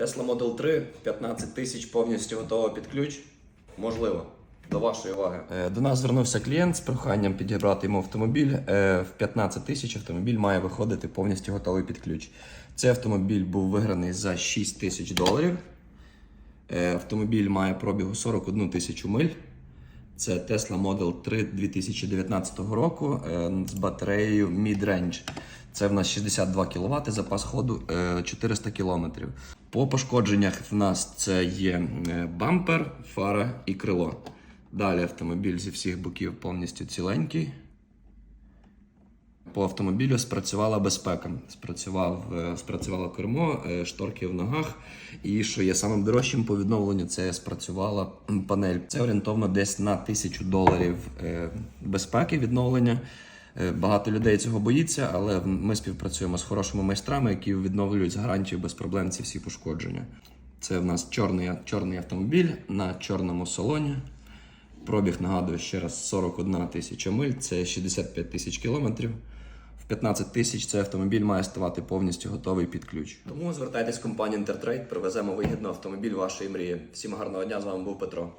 Tesla Model 3, 15 тисяч повністю готова під ключ. Можливо. До вашої уваги. Е, До нас звернувся клієнт з проханням підібрати йому автомобіль. Е, В 15 тисяч автомобіль має виходити повністю готовий під ключ. Цей автомобіль був виграний за 6 тисяч доларів. Е, Автомобіль має пробігу 41 тисячу миль. Це Tesla Model 3 2019 року з батареєю Mid-Range. Це в нас 62 кВт, запас ходу е, 400 км. По пошкодженнях в нас це є е, бампер, фара і крило. Далі автомобіль зі всіх боків повністю ціленький. По автомобілю спрацювала безпека. Спрацював, е, спрацювало кермо, е, шторки в ногах. І що є самим дорожчим по відновленню, це спрацювала панель. Це орієнтовно десь на тисячу доларів е, безпеки відновлення. Е, Багато людей цього боїться, але ми співпрацюємо з хорошими майстрами, які відновлюють з гарантією без проблем ці всі пошкодження. Це в нас чорний, чорний автомобіль на чорному салоні. Пробіг нагадую ще раз 41 тисяча миль, це 65 тисяч кілометрів. В 15 тисяч цей автомобіль має ставати повністю готовий під ключ. Тому звертайтесь в компанію Intertrade, привеземо вигідно автомобіль вашої мрії. Всім гарного дня, з вами був Петро.